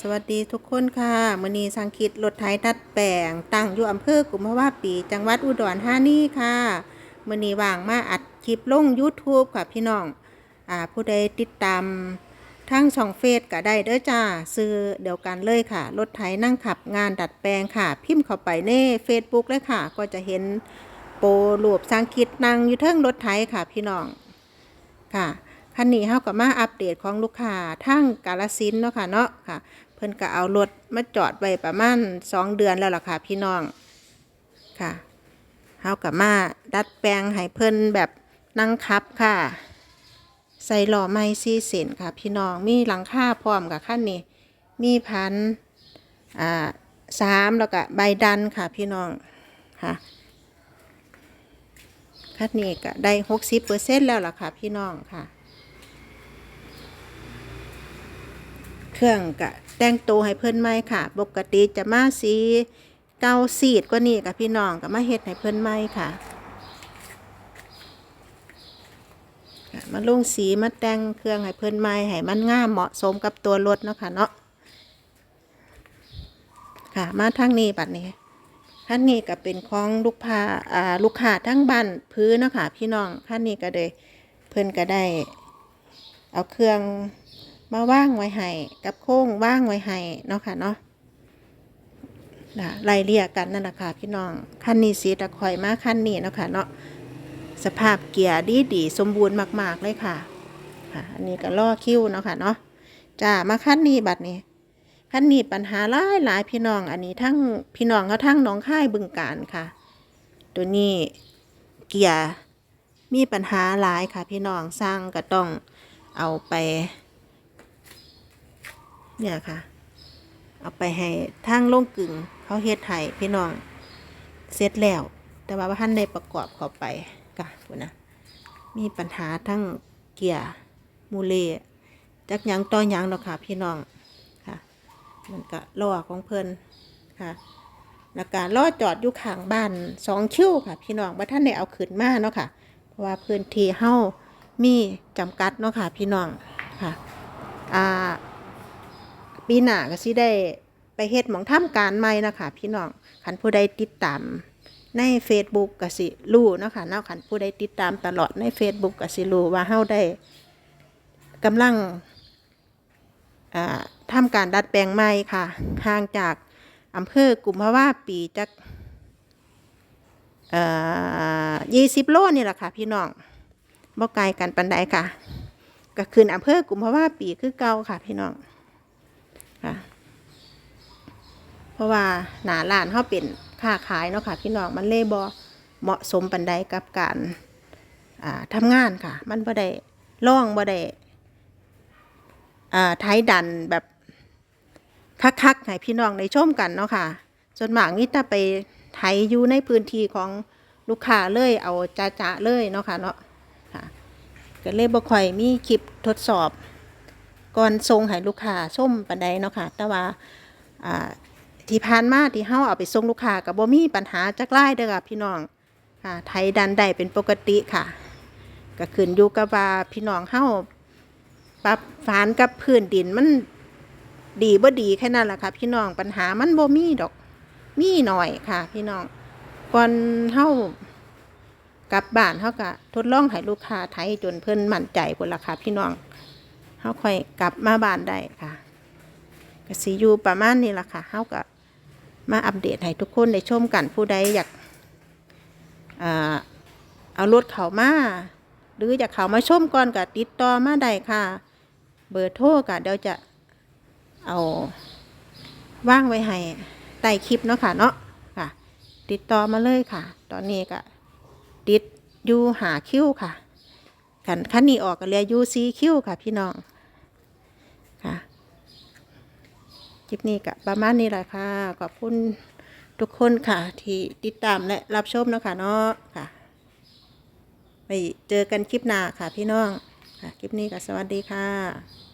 สวัสดีทุกคนค่ะมือนีสังคิดรถไถดัดแปลงตั้งอยู่อำเภอกุมภาวะปี จังหวัดอุดรธานีค่ะมือนีว่างมาอัดคลิปลง YouTube ค่ะพี่น้องอ่าผู้ใดติดตามทั้งช่องเฟซก็ได้เด้อจ้า ซื้อเดียวกันเลยค่ะ รถไถนั่งขับงานดัดแปลงค่ะ พิมพ์เข้าไปใน Facebook เลยค่ะ ก็จะเห็นโปรรวบสังคิดนั่งอยู่เทิงรถไถค่ะพี่น้องค่ะ คันนี้เฮาก็มาอัปเดตของลูกค้าทั้งกาลสินเนาะค่ะเนาะค่ะ เพิ่นก็เอารถมาจอดไว้ประมาณ2เดือนแล้วล่ะค่ะพี่น้องค่ะเฮาก็มาดัดแปลงให้เพิ่นแบบนั่งขับค่ะ ใส่หล้อไม้ซีเส้นค่ะ พี่น้องมีหลังคาพร้อมกับคันนี้มีพันอ่าสามแล้วก็ใบดันค่ะพี่น้องค่ะคันนี้ก็ได้หกสิบเปอร์เซ็นต์แล้วล่ะค่ะพี่น้องค่ะ เค รื่องกะแต่งตัวให้เพิ่นไหมค่ะ ปกติจะมาสีเกาสีดกว่านี้กับพี่น้องก็มาเฮ็ดให้เพิ่นไหม่ค่ะ มาลงสีมาแต่งเครื่องให้เพิ่นไหมให้มันง่ามเหมาะสมกับตัวรถเนาะค่ะเนาะค่ะ มาทางนี้บัดนี้ท่านนี้ก็เป็นของลูกค้าอ่าลูกค้าทั้งบ้านพื้นเนาะค่ะพี่น้องท่านนี้ก็เลยเพิ่อนก็ได้ เอาเครื่อง มาว่างไว้ให้กับโค้งว่างไว้ให้เนาะค่ะเนาะนะไล่เรียกกันนั่นแหละค่ะพี่น้องขั้นนี้สีตะคอยมาขั้นนี้เนาะค่ะเนาะสภาพเกียร์ดีดีสมบูรณ์มาก ๆ เลยค่ะค่ะอันนี้ก็ล่อคิ้วเนาะค่ะเนาะจ้ามาขั้นนี้บัดนี้ขั้นนี้ปัญหาหลายหลายพี่น้องอันนี้ทั้งพี่น้องเขาทั้งน้องค่ายบึงการค่ะ ตัวนี้เกียร์มีปัญหาหลายค่ะพี่น้องสร้างก็ต้องเอาไป เนี่ยค่ะ เอาไปให้ทางโรงกึ่งเขาเฮ็ดให้พี่น้องเสร็จแล้ว แต่ว่าท่านได้ประกอบเข้าไปกะพุ่นนะมีปัญหาทั้งเกียร์มูเลจักยังต่อยังดอกค่ะ พี่น้องค่ะ มันก็ล้อของเพิ่นค่ะแล้วก็ล้อจอดอยู่ข้างบ้านสองคิวค่ะ พี่น้องว่าท่านได้เอาขึ้นมาเนาะค่ะ เพราะว่าพื้นที่เฮ้ามีจำกัดเนาะค่ะ พี่น้องค่ะ อ่า ปีหน้าก็สิได้ไปเฮ็ดหมองทำการใหม่นะคะพี่น้องคันผู้ใดติดตามใน Facebook ก็สิรู้นะคะเนาะคันผู้ใดติดตามตลอดใน Facebook ก็สิรู้ว่าเฮาได้กำลังอ่าทำการดัดแปลงใหม่ค่ะห่างจากอำเภอกุมภาวะปีจักเอ่อ20โลนี่แหละค่ะ พี่น้องบ่ไกลกันปานใดค่ะ ก็ขึ้นอำเภอกุมภาวะปีคือเก่าค่ะ พี่น้อง ค่ะเพ ราะว่าหนาร้านเขาเป็นค้าขายเนาะค่ะ พี่น้องมันเล่บอเหมาะสมปันใดกับการอ่าทำงานค่ะ มันบ่ได้ล่องบ่ได้อ่าไทยดันแบบคักๆให้พี่น้องในชมกันเนาะค่ะส่วนมากนี่ถ้าไปไทยอยู่ในพื้นที่ของลูกค้าเลยเอาจ้าๆเลยเนาะค่ะเนาะค่ะก็เลยบ่ค่อยมีคลิปทดสอบ ก่อนส่งให้ลูกค้าชมปันใดเนาะค่ะ แต่ว่าอ่า ที่ผ่านมาที่เฮาเอาไปส่งลูกค้ากับบ่มีปัญหาจักไล่เด้อค่ะพี่น้องค่ะไทยดันได้เป็นปกติค่ะก็ขึ้นอยู่กับว่าพี่น้องเฮาปรับฝานกับพื้นดินมันดีบ่ดีแค่นั้นแหละค่ะพี่น้องปัญหามันบ่มีดอกมีหน่อยค่ะ พี่น้องก่อนเฮากลับบ้านเฮาก็ทดลองให้ลูกค้าไทยจนเพิ่นมั่นใจพุ่นล่ะค่ะพี่น้องเฮาค่อยกลับมาบ้านได้ค่ะก็สิอยู่ประมาณนี้ล่ะค่ะเฮาก็ มาอัปเดตให้ทุกคนได้ชมกันผู้ใดอยากเอารถเขามา หรืออยากเขามาชมก่อนก็ติดต่อมาได้ค่ะ เบอร์โทรก็เดี๋ยวจะเอาว่างไว้ให้ใต้คลิปเนาะค่ะเนาะค่ะ ติดต่อมาเลยค่ะ ตอนนี้ก็ติดยูหาคิวค่ะขันขันนี้ออกก็เรียยูซีคิวค่ะพี่น้อง ค่ะ ค ลิปนี้ก็ประมาณนี้แหละค่ะ ขอบคุณทุกคนค่ะ ที่ติดตามและรับชมเนาะคะเนาะค่ะ ไปเจอกันคลิปหน้าค่ะพี่น้องค่ะคลิปนี้ก็สวัสดีค่ะ